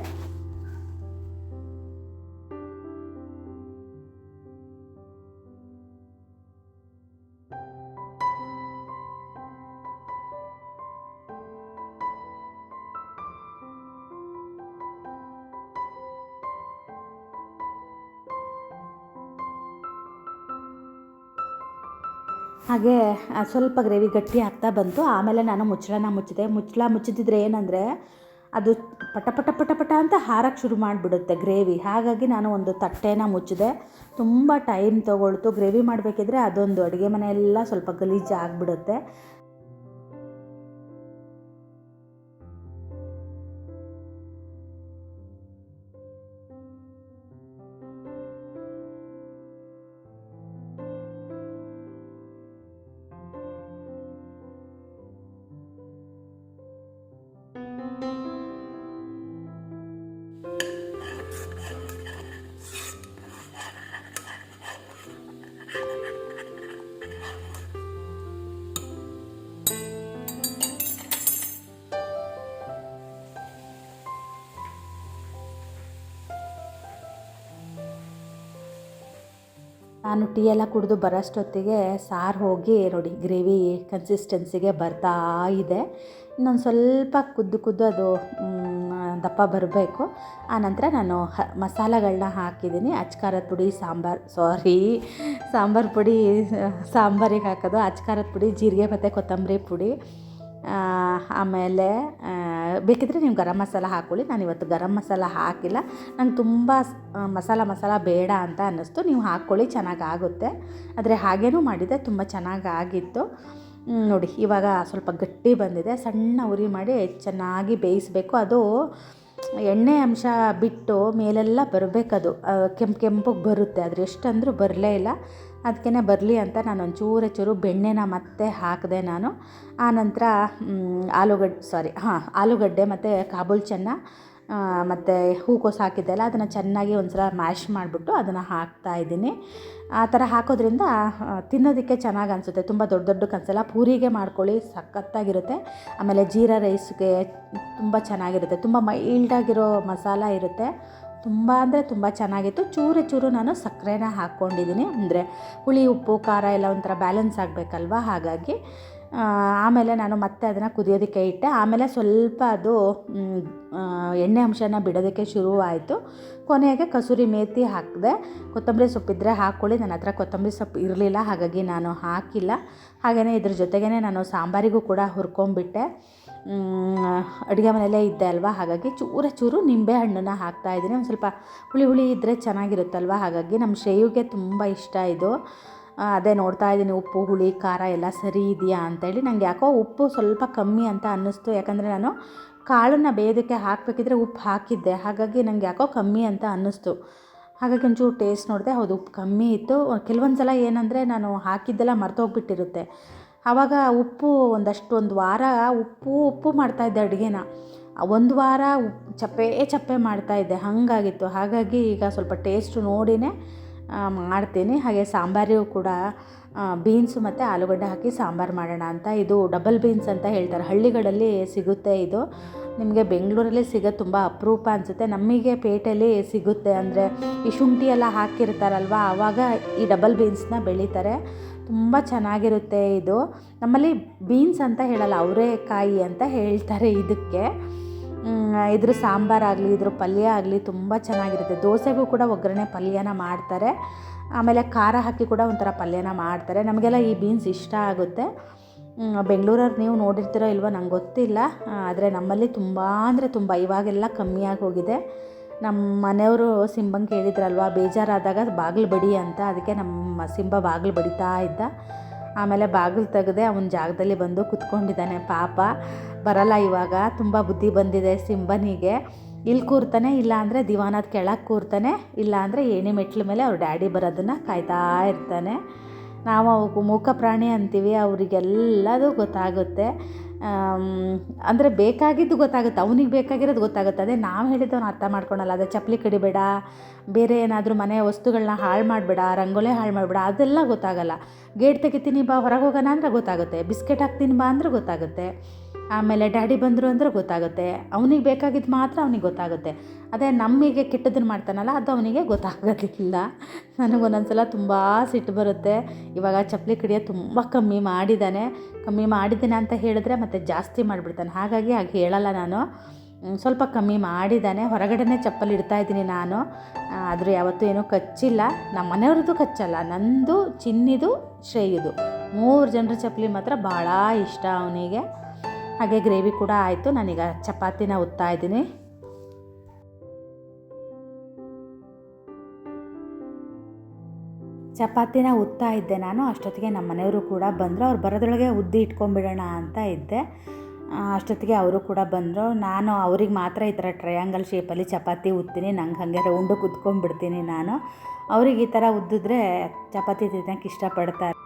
B: ಹಾಗೆ ಸ್ವಲ್ಪ ಗ್ರೇವಿ ಗಟ್ಟಿ ಆಗ್ತಾ ಬಂತು. ಆಮೇಲೆ ನಾನು ಮುಚ್ಚಳನ ಮುಚ್ಚಿದೆ. ಮುಚ್ಚಳ ಮುಚ್ಚಿದ್ರೆ ಏನಂದರೆ, ಅದು ಪಟ ಪಟ ಪಟ ಪಟ ಅಂತ ಹಾರಕ್ಕೆ ಶುರು ಮಾಡಿಬಿಡುತ್ತೆ ಗ್ರೇವಿ. ಹಾಗಾಗಿ ನಾನು ಒಂದು ತಟ್ಟೆನ ಮುಚ್ಚಿದೆ. ತುಂಬ ಟೈಮ್ ತೊಗೊಳ್ತು. ಗ್ರೇವಿ ಮಾಡಬೇಕಿದ್ರೆ ಅದೊಂದು ಅಡುಗೆ ಮನೆಯೆಲ್ಲ ಸ್ವಲ್ಪ ಗಲೀಜು ಆಗಿಬಿಡುತ್ತೆ ಟೀ ಎಲ್ಲ ಕುಡಿದು ಬರೋಷ್ಟೊತ್ತಿಗೆ ಸಾರು ಹೋಗಿ ನೋಡಿ ಗ್ರೇವಿ ಕನ್ಸಿಸ್ಟೆನ್ಸಿಗೆ ಬರ್ತಾ ಇದೆ. ಇನ್ನೊಂದು ಸ್ವಲ್ಪ ಕುದ್ದು ಕುದ್ದು ಅದು ದಪ್ಪ ಬರಬೇಕು. ಆನಂತರ ನಾನು ಹ ಮಸಾಲೆಗಳನ್ನ ಹಾಕಿದ್ದೀನಿ. ಅಚ್ಕಾರದ ಪುಡಿ, ಸಾಂಬಾರು ಸಾರಿ ಸಾಂಬಾರು ಪುಡಿ, ಸಾಂಬಾರಿಗೆ ಹಾಕೋದು. ಅಚ್ಕಾರದ ಪುಡಿ, ಜೀರಿಗೆ, ಮತ್ತು ಕೊತ್ತಂಬರಿ ಪುಡಿ. ಆಮೇಲೆ ಬೇಕಿದ್ದರೆ ನೀವು ಗರಂ ಮಸಾಲ ನಾನು ಇವತ್ತು ಗರಂ ಮಸಾಲ ಹಾಕಿಲ್ಲ. ನಂಗೆ ತುಂಬ ಮಸಾಲ ಮಸಾಲ ಬೇಡ ಅಂತ ಅನ್ನಿಸ್ತು. ನೀವು ಹಾಕ್ಕೊಳ್ಳಿ ಚೆನ್ನಾಗಾಗುತ್ತೆ. ಆದರೆ ಹಾಗೇನೂ ಮಾಡಿದೆ ತುಂಬ ಚೆನ್ನಾಗಾಗಿತ್ತು. ನೋಡಿ, ಇವಾಗ ಸ್ವಲ್ಪ ಗಟ್ಟಿ ಬಂದಿದೆ. ಸಣ್ಣ ಉರಿ ಮಾಡಿ ಚೆನ್ನಾಗಿ ಬೇಯಿಸಬೇಕು. ಅದು ಎಣ್ಣೆ ಅಂಶ ಬಿಟ್ಟು ಮೇಲೆಲ್ಲ ಬರಬೇಕದು. ಕೆಂಪು ಕೆಂಪಗೆ ಬರುತ್ತೆ. ಆದರೆ ಎಷ್ಟಂದರೂ ಬರಲೇ ಇಲ್ಲ. ಅದಕ್ಕೆ ಬರಲಿ ಅಂತ ನಾನು ಒಂಚೂರು ಚೂರು ಬೆಣ್ಣೆನ ಮತ್ತೆ ಹಾಕಿದೆ ನಾನು. ಆನಂತರ ಆಲೂಗಡ್ಡೆ ಸಾರಿ ಹಾಂ, ಆಲೂಗಡ್ಡೆ ಮತ್ತು ಕಾಬೂಲ್ ಚೆನ್ನ ಮತ್ತು ಹೂಕೋಸು ಹಾಕಿದ್ದೆಲ್ಲ ಅದನ್ನು ಚೆನ್ನಾಗಿ ಒಂದು ಸಲ ಮ್ಯಾಶ್ ಮಾಡಿಬಿಟ್ಟು ಅದನ್ನು ಹಾಕ್ತಾ ಇದ್ದೀನಿ. ಆ ಥರ ಹಾಕೋದ್ರಿಂದ ತಿನ್ನೋದಕ್ಕೆ ಚೆನ್ನಾಗಿ ಅನಿಸುತ್ತೆ. ತುಂಬ ದೊಡ್ಡ ದೊಡ್ಡ ಕನ್ಸಲ್ಲ ಪೂರಿಗೆ ಮಾಡ್ಕೊಳ್ಳಿ, ಸಖತ್ತಾಗಿರುತ್ತೆ. ಆಮೇಲೆ ಜೀರಾ ರೈಸ್ಗೆ ತುಂಬ ಚೆನ್ನಾಗಿರುತ್ತೆ. ತುಂಬ ಮೈಲ್ಡಾಗಿರೋ ಮಸಾಲ ಇರುತ್ತೆ. ತುಂಬ ಅಂದರೆ ತುಂಬ ಚೆನ್ನಾಗಿತ್ತು. ಚೂರು ಚೂರು ನಾನು ಸಕ್ಕರೆನ ಹಾಕ್ಕೊಂಡಿದ್ದೀನಿ ಅಂದರೆ ಹುಳಿ, ಉಪ್ಪು, ಖಾರ ಎಲ್ಲ ಒಂಥರ ಬ್ಯಾಲೆನ್ಸ್ ಆಗಬೇಕಲ್ವ? ಹಾಗಾಗಿ ಆಮೇಲೆ ನಾನು ಮತ್ತೆ ಅದನ್ನು ಕುದಿಯೋದಕ್ಕೆ ಇಟ್ಟೆ. ಆಮೇಲೆ ಸ್ವಲ್ಪ ಅದು ಎಣ್ಣೆ ಅಂಶನ ಬಿಡೋದಕ್ಕೆ ಶುರುವಾಯಿತು. ಕೊನೆಗೆ ಕಸೂರಿ ಮೇತಿ ಹಾಕಿದೆ. ಕೊತ್ತಂಬರಿ ಸೊಪ್ಪಿದ್ರೆ ಹಾಕ್ಕೊಳ್ಳಿ ನನ್ನ ಹತ್ರ ಕೊತ್ತಂಬರಿ ಸೊಪ್ಪು ಇರಲಿಲ್ಲ. ಹಾಗಾಗಿ ನಾನು ಹಾಕಿಲ್ಲ. ಹಾಗೆಯೇ ಇದ್ರ ಜೊತೆಗೇ ನಾನು ಸಾಂಬಾರಿಗೂ ಕೂಡ ಹುರ್ಕೊಂಬಿಟ್ಟೆ ಅಡುಗೆ ಮನೆಯಲ್ಲೇ ಇದ್ದೆ ಅಲ್ವಾ? ಹಾಗಾಗಿ ಚೂರ ಚೂರು ನಿಂಬೆ ಹಣ್ಣನ್ನು ಹಾಕ್ತಾ ಇದ್ದೀನಿ. ಒಂದು ಸ್ವಲ್ಪ ಹುಳಿ ಹುಳಿ ಇದ್ದರೆ ಚೆನ್ನಾಗಿರುತ್ತಲ್ವ? ಹಾಗಾಗಿ ನಮ್ಮ ಶ್ರೇಯುಗೆ ತುಂಬ ಇಷ್ಟ ಇದು. ಅದೇ ನೋಡ್ತಾ ಇದ್ದೀನಿ, ಉಪ್ಪು, ಹುಳಿ, ಖಾರ ಎಲ್ಲ ಸರಿ ಇದೆಯಾ ಅಂತೇಳಿ. ನನಗೆ ಯಾಕೋ ಉಪ್ಪು ಸ್ವಲ್ಪ ಕಮ್ಮಿ ಅಂತ ಅನ್ನಿಸ್ತು. ಯಾಕಂದರೆ ನಾನು ಕಾಳನ್ನು ಬೇಯೋದಕ್ಕೆ ಹಾಕಬೇಕಿದ್ರೆ ಉಪ್ಪು ಹಾಕಿದ್ದೆ. ಹಾಗಾಗಿ ನನಗೆ ಯಾಕೋ ಕಮ್ಮಿ ಅಂತ ಅನ್ನಿಸ್ತು. ಹಾಗಾಗಿ ಒಂಚೂರು ಟೇಸ್ಟ್ ನೋಡಿದೆ, ಹೌದು, ಉಪ್ಪು ಕಮ್ಮಿ ಇತ್ತು. ಕೆಲವೊಂದು ಸಲ ಏನಂದರೆ ನಾನು ಹಾಕಿದ್ದೆಲ್ಲ ಮರ್ತೋಗ್ಬಿಟ್ಟಿರುತ್ತೆ. ಆವಾಗ ಉಪ್ಪು ಒಂದಷ್ಟು ಒಂದು ವಾರ ಉಪ್ಪು ಉಪ್ಪು ಮಾಡ್ತಾಯಿದ್ದೆ ಅಡುಗೆನ. ಒಂದು ವಾರ ಉಪ್ಪು ಚಪ್ಪೆ ಚಪ್ಪೆ ಮಾಡ್ತಾಯಿದ್ದೆ ಹಾಗಾಗಿತ್ತು. ಹಾಗಾಗಿ ಈಗ ಸ್ವಲ್ಪ ಟೇಸ್ಟ್ ನೋಡಿನೇ ಆ, ಮಾಡ್ತೀನಿ. ಹಾಗೆ ಸಾಂಬಾರಿಗೂ ಕೂಡ ಬೀನ್ಸು ಮತ್ತು ಆಲೂಗಡ್ಡೆ ಹಾಕಿ ಸಾಂಬಾರು ಮಾಡೋಣ ಅಂತ. ಇದು ಡಬಲ್ ಬೀನ್ಸ್ ಅಂತ ಹೇಳ್ತಾರೆ. ಹಳ್ಳಿಗಳಲ್ಲಿ ಸಿಗುತ್ತೆ ಇದು. ನಿಮಗೆ ಬೆಂಗಳೂರಲ್ಲಿ ಸಿಗೋದು ತುಂಬ ಅಪರೂಪ ಅನಿಸುತ್ತೆ. ನಮಗೆ ಪೇಟೆಯಲ್ಲಿ ಸಿಗುತ್ತೆ. ಅಂದರೆ ಈ ಶುಂಠಿ ಎಲ್ಲ ಹಾಕಿರ್ತಾರಲ್ವ ಆವಾಗ ಈ ಡಬಲ್ ಬೀನ್ಸ್ನ ಬೆಳೀತಾರೆ. ತುಂಬ ಚೆನ್ನಾಗಿರುತ್ತೆ ಇದು. ನಮ್ಮಲ್ಲಿ ಬೀನ್ಸ್ ಅಂತ ಹೇಳಲ್ಲ, ಅವರೇಕಾಯಿ ಅಂತ ಹೇಳ್ತಾರೆ ಇದಕ್ಕೆ. ಇದ್ರ ಸಾಂಬಾರಾಗಲಿ ಇದ್ರ ಪಲ್ಯ ಆಗಲಿ ತುಂಬ ಚೆನ್ನಾಗಿರುತ್ತೆ. ದೋಸೆಗೂ ಕೂಡ ಒಗ್ಗರಣೆ ಪಲ್ಯನ ಮಾಡ್ತಾರೆ. ಆಮೇಲೆ ಖಾರ ಹಾಕಿ ಕೂಡ ಒಂಥರ ಪಲ್ಯನ ಮಾಡ್ತಾರೆ. ನಮಗೆಲ್ಲ ಈ ಬೀನ್ಸ್ ಇಷ್ಟ ಆಗುತ್ತೆ. ಬೆಂಗಳೂರವ್ರು ನೀವು ನೋಡಿರ್ತೀರೋ ಇಲ್ವೋ ನಂಗೆ ಗೊತ್ತಿಲ್ಲ. ಆದರೆ ನಮ್ಮಲ್ಲಿ ತುಂಬ ಅಂದರೆ ತುಂಬ, ಇವಾಗೆಲ್ಲ ಕಮ್ಮಿಯಾಗಿ ಹೋಗಿದೆ. ನಮ್ಮ ಮನೆಯವರು ಸಿಂಬಂಗೆ ಕೇಳಿದ್ರಲ್ವ ಬೇಜಾರಾದಾಗ ಬಾಗಿಲು ಬಡಿ ಅಂತ. ಅದಕ್ಕೆ ನಮ್ಮ ಸಿಂಬ ಬಾಗಿಲು ಬಡಿತಾ ಇದ್ದ. ಆಮೇಲೆ ಬಾಗಿಲು ತೆಗೆದೆ ಅವನ ಜಾಗದಲ್ಲಿ ಬಂದು ಕುತ್ಕೊಂಡಿದ್ದಾನೆ. ಪಾಪ, ಬರಲ್ಲ ಇವಾಗ. ತುಂಬ ಬುದ್ಧಿ ಬಂದಿದೆ ಸಿಂಬನಿಗೆ. ಇಲ್ಲಿ ಕೂರ್ತಾನೆ, ಇಲ್ಲ ಅಂದರೆ ದಿವಾನದ ಕೆಳಗೆ ಕೂರ್ತಾನೆ, ಇಲ್ಲ ಅಂದರೆ ಏಣಿ ಮೆಟ್ಲ ಮೇಲೆ ಅವ್ರ ಡ್ಯಾಡಿ ಬರೋದನ್ನು ಕಾಯ್ತಾ ಇರ್ತಾನೆ. ನಾವು ಮೂಕ ಪ್ರಾಣಿ ಅಂತೀವಿ, ಅವರಿಗೆಲ್ಲದೂ ಗೊತ್ತಾಗುತ್ತೆ. ಅಂದರೆ ಬೇಕಾಗಿದ್ದು ಗೊತ್ತಾಗುತ್ತೆ, ಅವನಿಗೆ ಬೇಕಾಗಿರೋದು ಗೊತ್ತಾಗುತ್ತೆ. ಅದೇ ನಾವು ಹೇಳಿದ್ದು ಅವ್ನು ಅರ್ಥ ಮಾಡ್ಕೊಳಲ್ಲ, ಅದೇ ಚಪ್ಪಲಿ ಕಡಿಬೇಡ, ಬೇರೆ ಏನಾದರೂ ಮನೆಯ ವಸ್ತುಗಳನ್ನ ಹಾಳು ಮಾಡಬೇಡ, ರಂಗೋಲೆ ಹಾಳು ಮಾಡಬೇಡ, ಅದೆಲ್ಲ ಗೊತ್ತಾಗಲ್ಲ. ಗೇಟ್ ತೆಗಿತೀನಿ ಬಾ, ಹೊರಗೆ ಹೋಗೋಣ ಅಂದರೆ ಗೊತ್ತಾಗುತ್ತೆ, ಬಿಸ್ಕೆಟ್ ಹಾಕ್ತೀನಿ ಬಾ ಅಂದರೆ ಗೊತ್ತಾಗುತ್ತೆ. ಆಮೇಲೆ ಡ್ಯಾಡಿ ಬಂದರು ಅಂದರೆ ಗೊತ್ತಾಗುತ್ತೆ. ಅವನಿಗೆ ಬೇಕಾಗಿದ್ದು ಮಾತ್ರ ಅವನಿಗೆ ಗೊತ್ತಾಗುತ್ತೆ. ಅದೇ ನಮಗೆ ಕೆಟ್ಟದನ್ನು ಮಾಡ್ತಾನಲ್ಲ, ಅದು ಅವನಿಗೆ ಗೊತ್ತಾಗೋದಿಲ್ಲ. ನನಗೆ ಒಂದೊಂದ್ಸಲ ತುಂಬ ಸಿಟ್ಟು ಬರುತ್ತೆ. ಇವಾಗ ಚಪ್ಪಲಿ ಕಡಿಯ ತುಂಬ ಕಮ್ಮಿ ಮಾಡಿದ್ದಾನೆ. ಕಮ್ಮಿ ಮಾಡಿದ್ದಾನೆ ಅಂತ ಹೇಳಿದ್ರೆ ಮತ್ತೆ ಜಾಸ್ತಿ ಮಾಡಿಬಿಡ್ತಾನೆ. ಹಾಗಾಗಿ ಹಾಗೆ ಹೇಳಲ್ಲ ನಾನು. ಸ್ವಲ್ಪ ಕಮ್ಮಿ ಮಾಡಿದ್ದಾನೆ. ಹೊರಗಡೆನೇ ಚಪ್ಪಲಿ ಇಡ್ತಾ ಇದ್ದೀನಿ ನಾನು. ಆದರೂ ಯಾವತ್ತೂ ಏನೂ ಕಚ್ಚಿಲ್ಲ. ನಮ್ಮ ಮನೆಯವ್ರದ್ದು ಕಚ್ಚಲ್ಲ. ನಂದು, ಚಿನ್ನಿದು, ಶ್ರೇಯದು. ಮೂರು ಜನರ ಚಪ್ಪಲಿ ಮಾತ್ರ ಭಾಳ ಇಷ್ಟ ಅವನಿಗೆ. ಹಾಗೆ ಗ್ರೇವಿ ಕೂಡ ಆಯಿತು. ನಾನೀಗ ಚಪಾತಿನ ಉತ್ತಾ ಇದ್ದೀನಿ. ಚಪಾತಿನ ಉತ್ತಾ ಇದ್ದೆ ನಾನು. ಅಷ್ಟೊತ್ತಿಗೆ ನಮ್ಮ ಮನೆಯವರು ಕೂಡ ಬಂದರು. ಅವ್ರು ಬರೋದ್ರೊಳಗೆ ಉದ್ದಿ ಇಟ್ಕೊಂಡ್ಬಿಡೋಣ ಅಂತ ಇದ್ದೆ. ಅಷ್ಟೊತ್ತಿಗೆ ಅವರು ಕೂಡ ಬಂದರು. ನಾನು ಅವ್ರಿಗೆ ಮಾತ್ರ ಈ ಥರ ಟ್ರಯಾಂಗಲ್ ಶೇಪಲ್ಲಿ ಚಪಾತಿ ಉತ್ತೀನಿ. ನಂಗೆ ಹಾಗೆ ರೌಂಡು ಕುತ್ಕೊಂಡ್ಬಿಡ್ತೀನಿ ನಾನು. ಅವ್ರಿಗೆ ಈ ಥರ ಉದ್ದಿದ್ರೆ ಚಪಾತಿ ತಿನ್ನೋಕ್ಕೆ ಇಷ್ಟಪಡ್ತಾರೆ.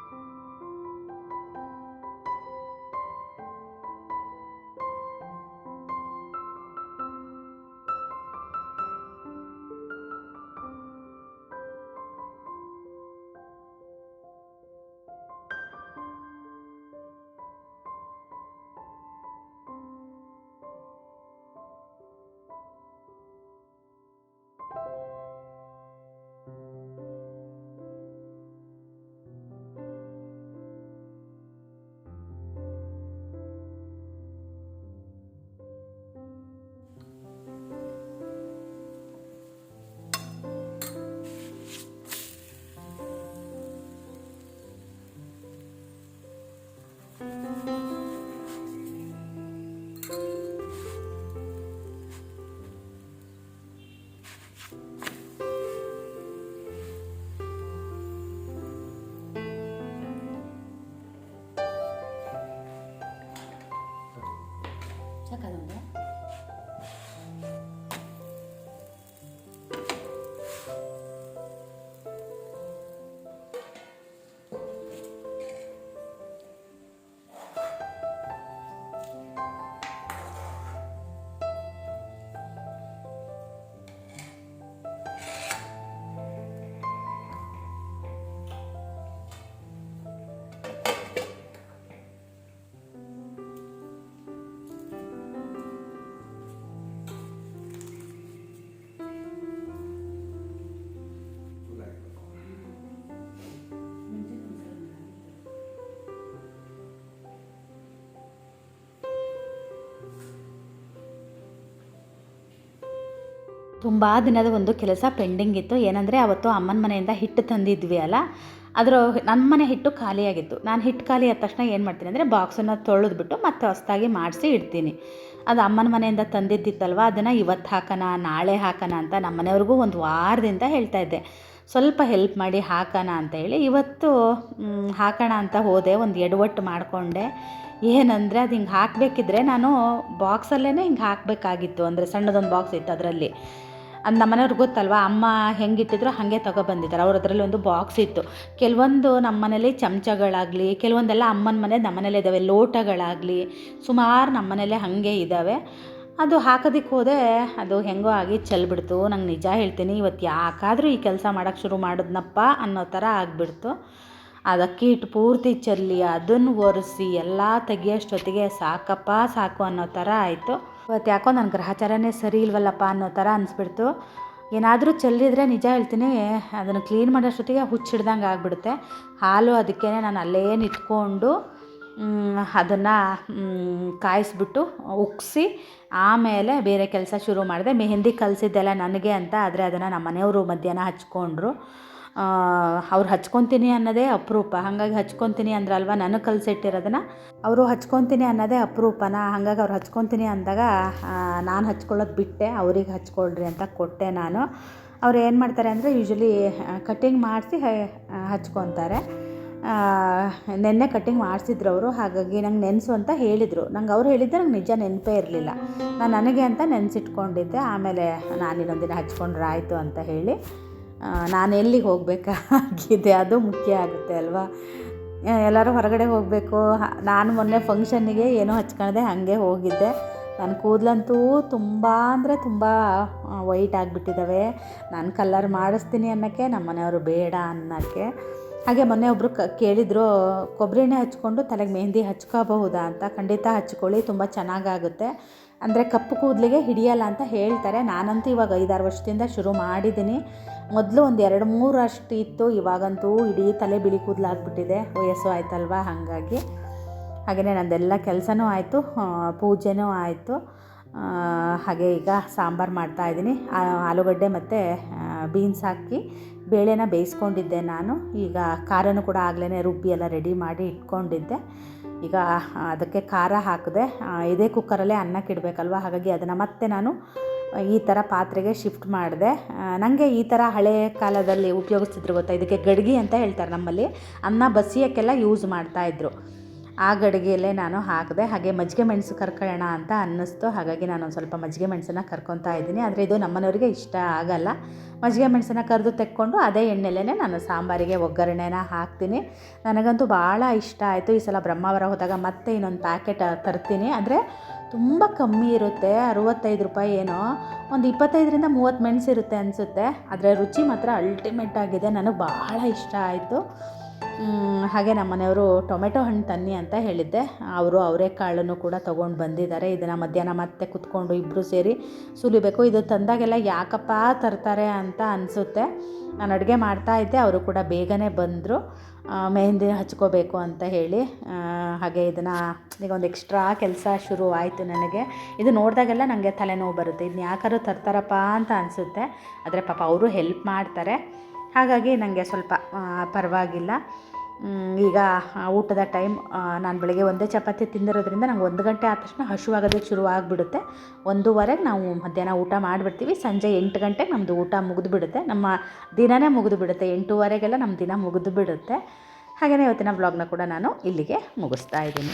B: ತುಂಬ ದಿನದ ಒಂದು ಕೆಲಸ ಪೆಂಡಿಂಗ್ ಇತ್ತು. ಏನಂದರೆ ಅವತ್ತು ಅಮ್ಮನ ಮನೆಯಿಂದ ಹಿಟ್ಟು ತಂದಿದ್ವಿ ಅಲ್ಲ? ಅದರ ನನ್ನ ಮನೆ ಹಿಟ್ಟು ಖಾಲಿಯಾಗಿತ್ತು. ನಾನು ಹಿಟ್ಟು ಖಾಲಿ ಆದ ತಕ್ಷಣ ಏನು ಮಾಡ್ತೀನಿ ಅಂದರೆ ಬಾಕ್ಸನ್ನು ತೊಳೆದ್ಬಿಟ್ಟು ಮತ್ತೆ ಹೊಸದಾಗಿ ಮಾಡಿಸಿ ಇಡ್ತೀನಿ. ಅದು ಅಮ್ಮನ ಮನೆಯಿಂದ ತಂದಿದ್ದಿತ್ತಲ್ವ? ಅದನ್ನು ಇವತ್ತು ಹಾಕೋಣ, ನಾಳೆ ಹಾಕೋಣ ಅಂತ ನಮ್ಮ ಮನೆಯವ್ರಿಗೂ ಒಂದು ವಾರದಿಂದ ಹೇಳ್ತಾ ಇದ್ದೆ. ಸ್ವಲ್ಪ ಹೆಲ್ಪ್ ಮಾಡಿ ಹಾಕೋಣ ಅಂತ ಹೇಳಿ ಇವತ್ತು ಹಾಕೋಣ ಅಂತ ಹೋದೆ. ಒಂದು ಎಡವಟ್ಟು ಮಾಡಿಕೊಂಡೆ. ಏನಂದರೆ ಅದು ಹಿಂಗೆ ಹಾಕಬೇಕಿದ್ರೆ ನಾನು ಬಾಕ್ಸಲ್ಲೇ ಹಿಂಗೆ ಹಾಕಬೇಕಾಗಿತ್ತು. ಅಂದರೆ ಸಣ್ಣದೊಂದು ಬಾಕ್ಸ್ ಇತ್ತು ಅದರಲ್ಲಿ. ಅದು ನಮ್ಮ ಮನೆಯವ್ರಿಗೆ ಗೊತ್ತಲ್ವಾ? ಅಮ್ಮ ಹೆಂಗೆ ಇಟ್ಟಿದ್ರು ಹಾಗೆ ತೊಗೊಬಂದಿದ್ದಾರೆ ಅವ್ರ ಅದರಲ್ಲಿ ಒಂದು ಬಾಕ್ಸ್ ಇತ್ತು. ಕೆಲವೊಂದು ನಮ್ಮ ಮನೇಲಿ ಚಮಚಗಳಾಗಲಿ, ಕೆಲವೊಂದೆಲ್ಲ ಅಮ್ಮನ ಮನೆ ನಮ್ಮ ಮನೇಲೆ ಇದ್ದಾವೆ ಲೋಟಗಳಾಗಲಿ, ಸುಮಾರು ನಮ್ಮ ಮನೇಲೆ ಹಾಗೆ ಇದ್ದಾವೆ ಅದು ಹಾಕೋದಕ್ಕೆ ಹೋದೆ ಅದು ಹೆಂಗೋ ಆಗಿ ಚೆಲ್ಬಿಡ್ತು. ನಂಗೆ ನಿಜ ಹೇಳ್ತೀನಿ, ಇವತ್ತು ಯಾಕಾದರೂ ಈ ಕೆಲಸ ಮಾಡೋಕ್ಕೆ ಶುರು ಮಾಡಿದ್ನಪ್ಪ ಅನ್ನೋ ಥರ ಆಗಿಬಿಡ್ತು. ಅದಕ್ಕೆ ಇಟ್ಟು ಪೂರ್ತಿ ಚೆಲ್ಲಿ ಅದನ್ನು ಒರೆಸಿ, ಎಲ್ಲ ತೆಗಿಯೋಷ್ಟೊತ್ತಿಗೆ ಸಾಕಪ್ಪ ಸಾಕು ಅನ್ನೋ ಥರ ಆಯಿತು. ಇವತ್ತು ಯಾಕೋ ನನ್ನ ಗ್ರಹಚಾರನೇ ಸರಿ ಇಲ್ವಲ್ಲಪ್ಪ ಅನ್ನೋ ಥರ ಅನಿಸ್ಬಿಡ್ತು. ಏನಾದರೂ ಚೆಲ್ಲಿದ್ರೆ ನಿಜ ಹೇಳ್ತೀನಿ, ಅದನ್ನು ಕ್ಲೀನ್ ಮಾಡೋಷ್ಟೊತ್ತಿಗೆ ಹುಚ್ಚಿಡ್ದಂಗೆ ಆಗಿಬಿಡುತ್ತೆ. ಹಾಲು ಅದಕ್ಕೆ ನಾನು ಅಲ್ಲೇ ನಿಂತ್ಕೊಂಡು ಅದನ್ನು ಕಾಯಿಸ್ಬಿಟ್ಟು ಉಕ್ಸಿ ಆಮೇಲೆ ಬೇರೆ ಕೆಲಸ ಶುರು ಮಾಡಿದೆ. ಮೆಹಂದಿ ಕಲಿಸಿದ್ದೆಲ್ಲ ನನಗೆ ಅಂತ, ಆದರೆ ಅದನ್ನು ನಮ್ಮ ಮನೆಯವರು ಮಧ್ಯಾಹ್ನ ಹಚ್ಕೊಂಡ್ರು. ಅವ್ರು ಹಚ್ಕೊತೀನಿ ಅನ್ನೋದೇ ಅಪರೂಪ. ಹಾಗಾಗಿ ಹಚ್ಕೊತೀನಿ ಅಂದ್ರಲ್ವ? ನನಗೆ ಕಲಿಸಿಟ್ಟಿರೋದನ್ನ. ಅವರು ಹಚ್ಕೊತೀನಿ ಅನ್ನೋದೇ ಅಪರೂಪನ? ಹಾಗಾಗಿ ಅವ್ರು ಹಚ್ಕೊತೀನಿ ಅಂದಾಗ ನಾನು ಹಚ್ಕೊಳ್ಳೋದು ಬಿಟ್ಟೆ, ಅವ್ರಿಗೆ ಹಚ್ಕೊಳ್ರಿ ಅಂತ ಕೊಟ್ಟೆ ನಾನು. ಅವ್ರು ಏನು ಮಾಡ್ತಾರೆ ಅಂದರೆ ಯೂಶ್ವಲಿ ಕಟ್ಟಿಂಗ್ ಮಾಡಿಸಿ ಹಚ್ಕೊತಾರೆ. ನೆನ್ನೆ ಕಟ್ಟಿಂಗ್ ಮಾಡಿಸಿದ್ರು ಅವರು. ಹಾಗಾಗಿ ನಂಗೆ ನೆನೆಸು ಅಂತ ಹೇಳಿದರು. ನಂಗೆ ಅವ್ರು ಹೇಳಿದ್ದೆ ನಂಗೆ ನಿಜ ನೆನಪೇ ಇರಲಿಲ್ಲ. ನಾನು ನನಗೆ ಅಂತ ನೆನೆಸಿಟ್ಕೊಂಡಿದ್ದೆ. ಆಮೇಲೆ ನಾನು ಇನ್ನೊಂದಿನ ದಿನ ಹಚ್ಕೊಂಡ್ರೆ ಆಯಿತು ಅಂತ ಹೇಳಿ. ನಾನು ಎಲ್ಲಿಗೆ ಹೋಗಬೇಕಾಗಿದೆ ಅದು ಮುಖ್ಯ ಆಗುತ್ತೆ ಅಲ್ವಾ? ಎಲ್ಲರೂ ಹೊರಗಡೆ ಹೋಗಬೇಕು. ನಾನು ಮೊನ್ನೆ ಫಂಕ್ಷನ್ನಿಗೆ ಏನೋ ಹಚ್ಕೊಳ್ದೆ ಹಾಗೆ ಹೋಗಿದ್ದೆ. ನನ್ನ ಕೂದಲಂತೂ ತುಂಬ ಅಂದರೆ ತುಂಬ ವೈಟ್ ಆಗಿಬಿಟ್ಟಿದ್ದಾವೆ ನಾನು ಕಲ್ಲರ್ ಮಾಡಿಸ್ತೀನಿ ಅನ್ನೋಕ್ಕೆ, ನಮ್ಮ ಮನೆಯವರು ಬೇಡ ಅನ್ನೋಕ್ಕೆ. ಹಾಗೆ ಮೊನ್ನೆ ಒಬ್ಬರು ಕ, ಕೇಳಿದರು, ಕೊಬ್ಬರಿ ಎಣ್ಣೆ ಹಚ್ಕೊಂಡು ತಲೆಗೆ ಮೆಹಂದಿ ಹಚ್ಕೋಬಹುದಾ ಅಂತ? ಖಂಡಿತ ಹಚ್ಕೊಳ್ಳಿ, ತುಂಬ ಚೆನ್ನಾಗಾಗುತ್ತೆ. ಅಂದರೆ ಕಪ್ಪು ಕೂದಲಿಗೆ ಹಿಡಿಯಲ್ಲ ಅಂತ ಹೇಳ್ತಾರೆ. ನಾನಂತೂ ಇವಾಗ ಐದಾರು ವರ್ಷದಿಂದ ಶುರು ಮಾಡಿದ್ದೀನಿ. ಮೊದಲು ಒಂದು ಎರಡು ಮೂರು ಅಷ್ಟು ಇತ್ತು, ಇವಾಗಂತೂ ಇಡೀ ತಲೆ ಬಿಳಿ ಕೂದಲಾಗ್ಬಿಟ್ಟಿದೆ. ವಯಸ್ಸು ಆಯ್ತಲ್ವಾ? ಹಾಗಾಗಿ. ಹಾಗೆಯೇ ನಂದೆಲ್ಲ ಕೆಲಸನೂ ಆಯಿತು ಪೂಜೆನೂ ಆಯಿತು. ಹಾಗೆ ಈಗ ಸಾಂಬಾರು ಮಾಡ್ತಾಯಿದ್ದೀನಿ ಆಲೂಗಡ್ಡೆ ಮತ್ತು ಬೀನ್ಸ್ ಹಾಕಿ ಬೇಳೆನ ಬೇಯಿಸ್ಕೊಂಡಿದ್ದೆ ನಾನು. ಈಗ ಖಾರನೂ ಕೂಡ ಆಗಲೇ ರುಬ್ಬಿ ಎಲ್ಲ ರೆಡಿ ಮಾಡಿ ಇಟ್ಕೊಂಡಿದ್ದೆ. ಈಗ ಅದಕ್ಕೆ ಖಾರ ಹಾಕಿದೆ. ಇದೇ ಕುಕ್ಕರಲ್ಲೇ ಅನ್ನಕ್ಕೆ ಇಡಬೇಕಲ್ವ ಹಾಗಾಗಿ ಅದನ್ನು ಮತ್ತೆ ನಾನು ಈ ಥರ ಪಾತ್ರೆಗೆ ಶಿಫ್ಟ್ ಮಾಡಿದೆ. ನನಗೆ ಈ ಥರ ಹಳೆಯ ಕಾಲದಲ್ಲಿ ಉಪಯೋಗಿಸ್ತಿದ್ರು ಗೊತ್ತಾ? ಇದಕ್ಕೆ ಗಡ್ಗೆ ಅಂತ ಹೇಳ್ತಾರೆ ನಮ್ಮಲ್ಲಿ. ಅನ್ನ ಬಸಿಯೋಕ್ಕೆಲ್ಲ ಯೂಸ್ ಮಾಡ್ತಾಯಿದ್ರು ಆ ಗಡಿಗೆಯಲ್ಲೇ ನಾನು ಹಾಕಿದೆ. ಹಾಗೆ ಮಜ್ಜಿಗೆ ಮೆಣಸು ಕರ್ಕೊಳ್ಳೋಣ ಅಂತ ಅನ್ನಿಸ್ತು. ಹಾಗಾಗಿ ನಾನು ಒಂದು ಸ್ವಲ್ಪ ಮಜ್ಜಿಗೆ ಮೆಣಸನ್ನ ಕರ್ಕೊತಾ ಇದ್ದೀನಿ. ಆದರೆ ಇದು ನಮ್ಮನವರಿಗೆ ಇಷ್ಟ ಆಗಲ್ಲ. ಮಜ್ಜಿಗೆ ಮೆಣಸನ್ನ ಕರೆದು ತೆಕ್ಕೊಂಡು ಅದೇ ಎಣ್ಣೆಲೇ ನಾನು ಸಾಂಬಾರಿಗೆ, ಒಗ್ಗರಣೆನ ಹಾಕ್ತೀನಿ. ನನಗಂತೂ ಭಾಳ ಇಷ್ಟ ಆಯಿತು ಈ ಸಲ ಬ್ರಹ್ಮಾವರ ಹೋದಾಗ. ಮತ್ತೆ ಇನ್ನೊಂದು ಪ್ಯಾಕೆಟ್ ತರ್ತೀನಿ. ಅಂದರೆ ತುಂಬ ಕಮ್ಮಿ ಇರುತ್ತೆ, ಅರುವತ್ತೈದು ರೂಪಾಯಿ ಏನೋ. ಒಂದು ಇಪ್ಪತ್ತೈದರಿಂದ ಮೂವತ್ತು ಮೆಣಸು ಇರುತ್ತೆ ಅನಿಸುತ್ತೆ. ಆದರೆ ರುಚಿ ಮಾತ್ರ ಅಲ್ಟಿಮೇಟ್ ಆಗಿದೆ. ನನಗೆ ಬಹಳ ಇಷ್ಟ ಆಯಿತು. ಹಾಗೆ ನಮ್ಮ ಮನೆಯವರು ಟೊಮೆಟೊ ಹಣ್ಣು ತನ್ನಿ ಅಂತ ಹೇಳಿದ್ದೆ. ಅವರು ಅವರೇ ಕಾಳನ್ನು ಕೂಡ ತೊಗೊಂಡು ಬಂದಿದ್ದಾರೆ. ಇದನ್ನು ಮಧ್ಯಾಹ್ನ ಮತ್ತೆ ಕುತ್ಕೊಂಡು ಇಬ್ಬರು ಸೇರಿ ಸುಲಿಬೇಕು. ಇದು ತಂದಾಗೆಲ್ಲ ಯಾಕಪ್ಪ ತರ್ತಾರೆ ಅಂತ ಅನಿಸುತ್ತೆ. ನಾನು ಅಡುಗೆ ಮಾಡ್ತಾ ಇದ್ದೆ. ಅವರು ಕೂಡ ಬೇಗನೆ ಬಂದರು. ಮೆಹಂದಿ ಹಚ್ಕೋಬೇಕು ಅಂತ ಹೇಳಿ ಹಾಗೆ ಇದನ್ನು ಈಗ ಒಂದು ಎಕ್ಸ್ಟ್ರಾ ಕೆಲಸ ಶುರು ಆಯಿತು ನನಗೆ. ಇದು ನೋಡಿದಾಗೆಲ್ಲ ನನಗೆ ತಲೆನೋವು ಬರುತ್ತೆ. ಇದನ್ನ ಯಾಕಾದ್ರೂ ತರ್ತಾರಪ್ಪ ಅಂತ ಅನಿಸುತ್ತೆ. ಆದರೆ ಪಾಪ ಅವರು ಹೆಲ್ಪ್ ಮಾಡ್ತಾರೆ. ಹಾಗಾಗಿ ನನಗೆ ಸ್ವಲ್ಪ ಪರವಾಗಿಲ್ಲ. ಈಗ ಊಟದ ಟೈಮ್ ನಾನು ಬೆಳಗ್ಗೆ ಒಂದೇ ಚಪಾತಿ ತಿಂದಿರೋದ್ರಿಂದ ನಂಗೆ ಒಂದು ಗಂಟೆ ಆದ ತಕ್ಷಣ ಹಸಿವಾಗೋದಕ್ಕೆ ಶುರು ಆಗಿಬಿಡುತ್ತೆ. ಒಂದೂವರೆಗೆ ನಾವು ಮಧ್ಯಾಹ್ನ ಊಟ ಮಾಡಿಬಿಡ್ತೀವಿ. ಸಂಜೆ ಎಂಟು ಗಂಟೆಗೆ ನಮ್ಮದು ಊಟ ಮುಗಿದು ಬಿಡುತ್ತೆ ನಮ್ಮ ದಿನನೇ ಮುಗಿದು ಬಿಡುತ್ತೆ ಎಂಟೂವರೆಗೆಲ್ಲ ನಮ್ಮ ದಿನ ಮುಗಿದು ಬಿಡುತ್ತೆ ಹಾಗೆಯೇ ಇವತ್ತಿನ ವ್ಲಾಗ್ನ ಕೂಡ ನಾನು ಇಲ್ಲಿಗೆ ಮುಗಿಸ್ತಾ ಇದ್ದೀನಿ.